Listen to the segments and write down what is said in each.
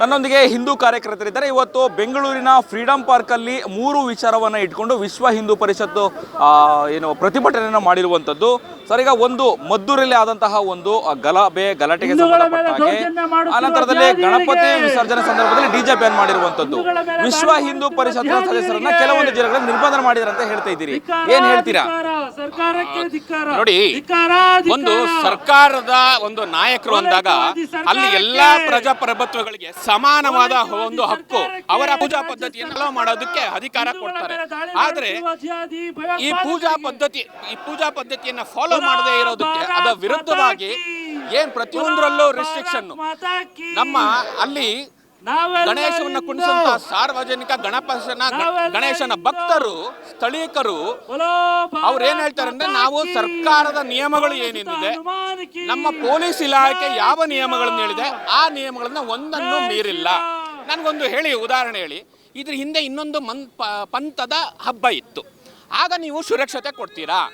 ನನ್ನೊಂದಿಗೆ ಹಿಂದೂ ಕಾರ್ಯಕರ್ತರಿದ್ದಾರೆ. ಇವತ್ತು ಬೆಂಗಳೂರಿನ ಫ್ರೀಡಂ ಪಾರ್ಕಲ್ಲಿ ಮೂರು ವಿಚಾರವನ್ನು ಇಟ್ಕೊಂಡು ವಿಶ್ವ ಹಿಂದೂ ಪರಿಷತ್ತು ಏನು ಪ್ರತಿಭಟನೆಯನ್ನು ಮಾಡಿರುವಂಥದ್ದು. ಸರ್ ಈಗ ಒಂದು ಮದ್ದೂರಲ್ಲಿ ಆದಂತಹ ಒಂದು ಆ, ಗಲಭೆ ಗಲಾಟೆಗೆ ಸಂಬಂಧಪಟ್ಟ ಹಾಗೆ ಅನಂತರದಲ್ಲಿ ಗಣಪತಿ ವಿಸರ್ಜನೆ ಸಂದರ್ಭದಲ್ಲಿ ಡಿಜೆ ಬ್ಯಾನ್ ಮಾಡಿರುವಂಥದ್ದು? ವಿಶ್ವ ಹಿಂದೂ ಪರಿಷತ್ನ ಸದಸ್ಯರನ್ನ ಕೆಲವೊಂದು ಜಿಲ್ಲೆಗಳಲ್ಲಿ ನಿರ್ಬಂಧನ ಮಾಡಿದ್ದಾರೆ ಅಂತ ಹೇಳ್ತಾ ಇದ್ದೀರಿ. ಏನ್ ಹೇಳ್ತೀರಾ? ನೋಡಿ ಒಂದು ಸರ್ಕಾರದ ಒಂದು ನಾಯಕರು ಅಂದಾಗ ಅಲ್ಲಿ ಎಲ್ಲಾ ಪ್ರಜಾಪ್ರಭುತ್ವಗಳಿಗೆ ಸಮಾನವಾದ ಒಂದು ಹಕ್ಕು. ಅವರ ಪೂಜಾ ಪದ್ಧತಿಯನ್ನು ಮಾಡೋದಕ್ಕೆ ಅಧಿಕಾರ ಕೊಡ್ತಾರೆ. ಆದ್ರೆ ಈ ಪೂಜಾ ಪದ್ಧತಿ ಈ ಪೂಜಾ ಪದ್ಧತಿಯನ್ನ ಫಾಲೋ ಮಾಡದೇ ಇರೋದಕ್ಕೆ ಅದರ ವಿರುದ್ಧವಾಗಿ ಏನ್ ಪ್ರತಿಯೊಂದರಲ್ಲೂ ರೆಸ್ಟ್ರಿಕ್ಷನ್ ನಮ್ಮ ಅಲ್ಲಿ ಗಣೇಶವನ್ನ ಕುಣಿಸುವಂತ ಸಾರ್ವಜನಿಕ ಗಣಪನ ಗಣೇಶನ ಭಕ್ತರು ಸ್ಥಳೀಕರು ಅವ್ರು ಏನ್ ಹೇಳ್ತಾರೆ ಅಂದ್ರೆ ನಾವು ಸರ್ಕಾರದ ನಿಯಮಗಳು ಏನಿದೆ ನಮ್ಮ ಪೊಲೀಸ್ ಇಲಾಖೆ ಯಾವ ನಿಯಮಗಳನ್ನು ಹೇಳಿದೆ ಆ ನಿಯಮಗಳನ್ನ ಒಂದನ್ನು ಮೀರಿಲ್ಲ. ನನಗೊಂದು ಹೇಳಿ ಉದಾಹರಣೆ ಹೇಳಿ. ಇದ್ರ ಹಿಂದೆ ಇನ್ನೊಂದು ಮನ್ ಪಂಥದ ಹಬ್ಬ ಇತ್ತು. ಆಗ ನೀವು ಸುರಕ್ಷತೆ ಕೊಡ್ತೀರಾ?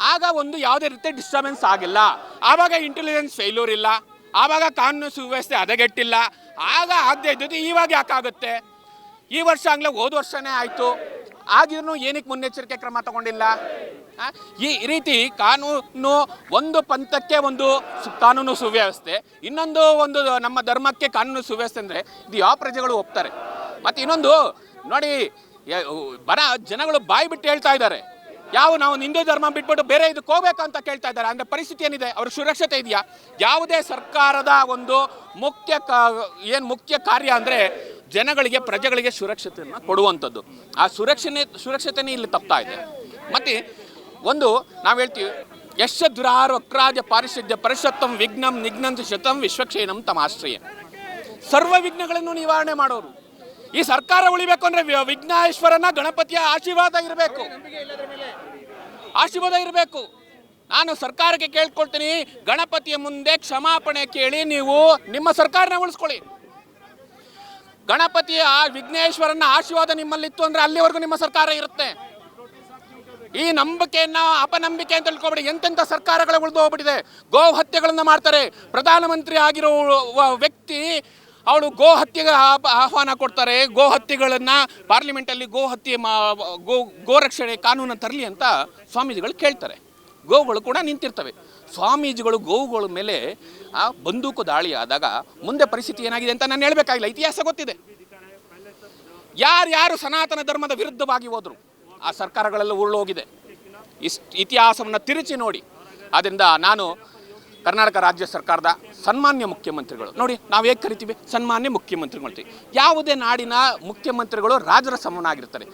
ಆಗ ಒಂದು ಯಾವುದೇ ರೀತಿ ಡಿಸ್ಟರ್ಬೆನ್ಸ್ ಆಗಿಲ್ಲ. ಆವಾಗ ಇಂಟೆಲಿಜೆನ್ಸ್ ಫೇಲ್ಯೂರ್ ಇಲ್ಲ. ಆವಾಗ ಕಾನೂನು ಸುವ್ಯವಸ್ಥೆ ಹದಗೆಟ್ಟಿಲ್ಲ. ಆಗ ಆಗದೆ ಇದ್ದದ್ದು ಇವಾಗ ಯಾಕಾಗುತ್ತೆ ಈ ವರ್ಷ ಆಗಲೇ ಹೋದ ವರ್ಷನೇ ಆಯಿತು. ಆಗಿದ್ರು ಏನಕ್ಕೆ ಮುನ್ನೆಚ್ಚರಿಕೆ ಕ್ರಮ ತಗೊಂಡಿಲ್ಲ? ಈ ರೀತಿ ಕಾನೂನು ಒಂದು ಪಂಥಕ್ಕೆ ಒಂದು ಕಾನೂನು ಸುವ್ಯವಸ್ಥೆ, ಇನ್ನೊಂದು ಒಂದು ನಮ್ಮ ಧರ್ಮಕ್ಕೆ ಕಾನೂನು ಸುವ್ಯವಸ್ಥೆ ಅಂದರೆ ಇದು ಯಾವ ಪ್ರಜೆಗಳು ಒಪ್ತಾರೆ? ಮತ್ತು ಇನ್ನೊಂದು, ನೋಡಿ ಬರ, ಜನಗಳು ಬಾಯಿ ಬಿಟ್ಟು ಹೇಳ್ತಾ ಇದ್ದಾರೆ. ಯಾವ ನಾವು ಹಿಂದೂ ಧರ್ಮ ಬಿಟ್ಬಿಟ್ಟು ಬೇರೆ ಇದಕ್ಕೆ ಹೋಗ್ಬೇಕು ಅಂತ ಕೇಳ್ತಾ ಇದ್ದಾರೆ. ಅಂದ್ರೆ ಪರಿಸ್ಥಿತಿ ಏನಿದೆ? ಅವ್ರ ಸುರಕ್ಷತೆ ಇದೆಯಾ? ಯಾವುದೇ ಸರ್ಕಾರದ ಒಂದು ಮುಖ್ಯ ಏನು ಮುಖ್ಯ ಕಾರ್ಯ ಅಂದರೆ ಜನಗಳಿಗೆ, ಪ್ರಜೆಗಳಿಗೆ ಸುರಕ್ಷತೆಯನ್ನು ಕೊಡುವಂಥದ್ದು. ಆ ಸುರಕ್ಷಣೆ, ಸುರಕ್ಷತೆನೇ ಇಲ್ಲಿ ತಪ್ತಾ ಇದೆ. ಮತ್ತು ಒಂದು ನಾವು ಹೇಳ್ತೀವಿ ಯಶ ದುರಾರು ಅಕ್ರಾಜ ಪಾರಿಶುದ್ಧ ಪರಿಷತ್ತಂ ವಿಘ್ನಂ ನಿಘ್ನಂತ ಶತಂ ವಿಶ್ವಕ್ಷೇನಂ ತಮಾಶ್ರಯ ಸರ್ವ ವಿಘ್ನಗಳನ್ನು ನಿವಾರಣೆ ಮಾಡೋರು. ಈ ಸರ್ಕಾರ ಉಳಿಬೇಕು ಅಂದ್ರೆ ವಿಘ್ನೇಶ್ವರನ ಗಣಪತಿಯ ಆಶೀರ್ವಾದ ಇರಬೇಕು. ಆಶೀರ್ವಾದ ಇರಬೇಕು. ನಾನು ಸರ್ಕಾರಕ್ಕೆ ಕೇಳ್ಕೊಳ್ತೀನಿ, ಗಣಪತಿಯ ಮುಂದೆ ಕ್ಷಮಾಪಣೆ ಕೇಳಿ, ನೀವು ನಿಮ್ಮ ಸರ್ಕಾರನ ಉಳಿಸ್ಕೊಳ್ಳಿ. ಗಣಪತಿಯ ವಿಘ್ನೇಶ್ವರನ ಆಶೀರ್ವಾದ ನಿಮ್ಮಲ್ಲಿತ್ತು ಅಂದ್ರೆ ಅಲ್ಲಿವರೆಗೂ ನಿಮ್ಮ ಸರ್ಕಾರ ಇರುತ್ತೆ. ಈ ನಂಬಿಕೆಯನ್ನ ಅಪನಂಬಿಕೆ ಅಂತ ತಿಳ್ಕೊಬೇಡಿ. ಎಂತೆಂಥ ಸರ್ಕಾರಗಳು ಉಳಿದು ಹೋಗ್ಬಿಟ್ಟಿದೆ ಗೋ ಹತ್ಯೆಗಳನ್ನ ಮಾಡ್ತಾರೆ. ಪ್ರಧಾನಮಂತ್ರಿ ಆಗಿರೋ ವ್ಯಕ್ತಿ ಅವಳು ಗೋ ಹತ್ಯೆಗೆ ಆಹ್ವಾನ ಕೊಡ್ತಾರೆ. ಗೋ ಹತ್ಯೆಗಳನ್ನು ಪಾರ್ಲಿಮೆಂಟಲ್ಲಿ ಗೋ ಹತ್ಯೆ ಮಾ, ಗೋ ರಕ್ಷಣೆ ಕಾನೂನು ತರಲಿ ಅಂತ ಸ್ವಾಮೀಜಿಗಳು ಕೇಳ್ತಾರೆ. ಗೋಗಳು ಕೂಡ ನಿಂತಿರ್ತವೆ. ಸ್ವಾಮೀಜಿಗಳು ಗೋವುಗಳ ಮೇಲೆ ಆ ಬಂದೂಕು ದಾಳಿ ಆದಾಗ ಮುಂದೆ ಪರಿಸ್ಥಿತಿ ಏನಾಗಿದೆ ಅಂತ ನಾನು ಹೇಳ್ಬೇಕಾಗಿಲ್ಲ. ಇತಿಹಾಸ ಗೊತ್ತಿದೆ. ಯಾರ್ಯಾರು ಸನಾತನ ಧರ್ಮದ ವಿರುದ್ಧವಾಗಿ ಹೋದ್ರು, ಆ ಸರ್ಕಾರಗಳೆಲ್ಲ ಉರುಳೋಗಿದೆ. ಇಸ್ ಇತಿಹಾಸವನ್ನು ತಿರುಚಿ ನೋಡಿ. ಆದ್ದರಿಂದ ನಾನು ಕರ್ನಾಟಕ ರಾಜ್ಯ ಸರ್ಕಾರದ ಸನ್ಮಾನ್ಯ ಮುಖ್ಯಮಂತ್ರಿಗಳು. ನೋಡಿ, ನಾವು ಹೇಗೆ ಕರಿತೀವಿ? ಸನ್ಮಾನ್ಯ ಮುಖ್ಯಮಂತ್ರಿಗಳು. ಯಾವುದೇ ನಾಡಿನ ಮುಖ್ಯಮಂತ್ರಿಗಳು ರಾಜರ ಸಮನಾಗಿರ್ತಾರೆ,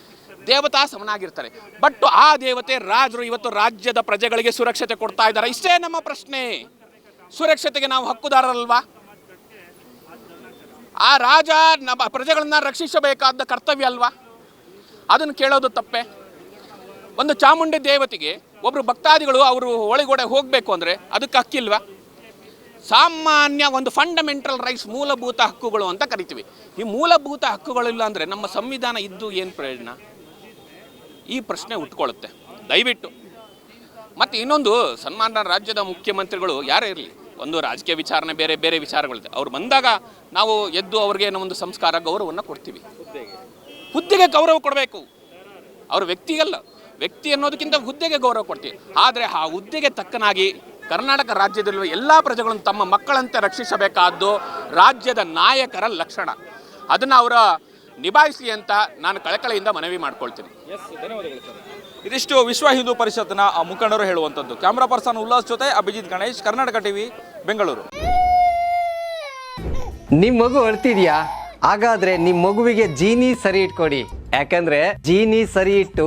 ದೇವತಾ ಸಮನಾಗಿರ್ತಾರೆ. ಬಟ್ ಆ ದೇವತೆ, ರಾಜರು ಇವತ್ತು ರಾಜ್ಯದ ಪ್ರಜೆಗಳಿಗೆ ಸುರಕ್ಷತೆ ಕೊಡ್ತಾ ಇದ್ದಾರೆ. ಇಷ್ಟೇ ನಮ್ಮ ಪ್ರಶ್ನೆ. ಸುರಕ್ಷತೆಗೆ ನಾವು ಹಕ್ಕುದಾರರಲ್ವಾ? ಆ ರಾಜ ನಮ್ಮ ಪ್ರಜೆಗಳನ್ನ ರಕ್ಷಿಸಬೇಕಾದ ಕರ್ತವ್ಯ ಅಲ್ವಾ? ಅದನ್ನು ಕೇಳೋದು ತಪ್ಪೆ. ಒಂದು ಚಾಮುಂಡಿ ದೇವತೆಗೆ ಒಬ್ಬರು ಭಕ್ತಾದಿಗಳು ಅವರು ಒಳಗಡೆ ಹೋಗಬೇಕು ಅಂದರೆ ಅದಕ್ಕೆ ಹಕ್ಕಿಲ್ವಾ? ಸಾಮಾನ್ಯ ಒಂದು ಫಂಡಮೆಂಟಲ್ ರೈಟ್ಸ್ ಮೂಲಭೂತ ಹಕ್ಕುಗಳು ಅಂತ ಕರಿತೀವಿ. ಈ ಮೂಲಭೂತ ಹಕ್ಕುಗಳಿಲ್ಲ ಅಂದರೆ ನಮ್ಮ ಸಂವಿಧಾನ ಇದ್ದು ಏನು ಪ್ರಯೋಜನ? ಈ ಪ್ರಶ್ನೆ ಉಟ್ಕೊಳ್ಳುತ್ತೆ ದಯವಿಟ್ಟು. ಮತ್ತು ಇನ್ನೊಂದು ಸನ್ಮಾನ ರಾಜ್ಯದ ಮುಖ್ಯಮಂತ್ರಿಗಳು ಯಾರೇ ಇರಲಿ, ಒಂದು ರಾಜಕೀಯ ವಿಚಾರಣೆ ಬೇರೆ ಬೇರೆ ವಿಚಾರಗಳಿದೆ. ಅವ್ರು ಬಂದಾಗ ನಾವು ಎದ್ದು ಅವ್ರಿಗೆ ಏನೋ ಒಂದು ಸಂಸ್ಕಾರ ಗೌರವವನ್ನು ಕೊಡ್ತೀವಿ. ಹುದ್ದೆಗೆ ಗೌರವ ಕೊಡಬೇಕು. ಅವ್ರ ವ್ಯಕ್ತಿಗಲ್ಲ. ವ್ಯಕ್ತಿ ಅನ್ನೋದಕ್ಕಿಂತ ಹುದ್ದೆಗೆ ಗೌರವ ಕೊಡ್ತೀವಿ. ಆದರೆ ಆ ಹುದ್ದೆಗೆ ತಕ್ಕನಾಗಿ ಕರ್ನಾಟಕ ರಾಜ್ಯದಲ್ಲಿರುವ ಎಲ್ಲ ಪ್ರಜೆಗಳನ್ನು ತಮ್ಮ ಮಕ್ಕಳಂತೆ ರಕ್ಷಿಸಬೇಕಾದ್ದು ರಾಜ್ಯದ ನಾಯಕರ ಲಕ್ಷಣ. ಅದನ್ನು ಅವರ ನಿಭಾಯಿಸಿ ಅಂತ ನಾನು ಕಳಕಳಿಯಿಂದ ಮನವಿ ಮಾಡ್ಕೊಳ್ತೀನಿ. ಇದಿಷ್ಟು ವಿಶ್ವ ಹಿಂದೂ ಪರಿಷತ್ನ ಆ ಮುಖಂಡರು ಹೇಳುವಂಥದ್ದು. ಕ್ಯಾಮ್ರಾ ಪರ್ಸನ್ ಉಲ್ಲಾಸ್ ಜೊತೆ ಅಭಿಜಿತ್ ಗಣೇಶ್ ಕರ್ನಾಟಕ ಟಿವಿ ಬೆಂಗಳೂರು. ನಿಮ್ ಮಗು ಅಳ್ತಿದ್ಯಾ? ಹಾಗಾದ್ರೆ ನಿಮ್ ಮಗುವಿಗೆ ಜೀನಿ ಸರಿ ಇಟ್ಕೊಡಿ. ಯಾಕಂದ್ರೆ ಜೀನಿ ಸರಿ ಇಟ್ಟು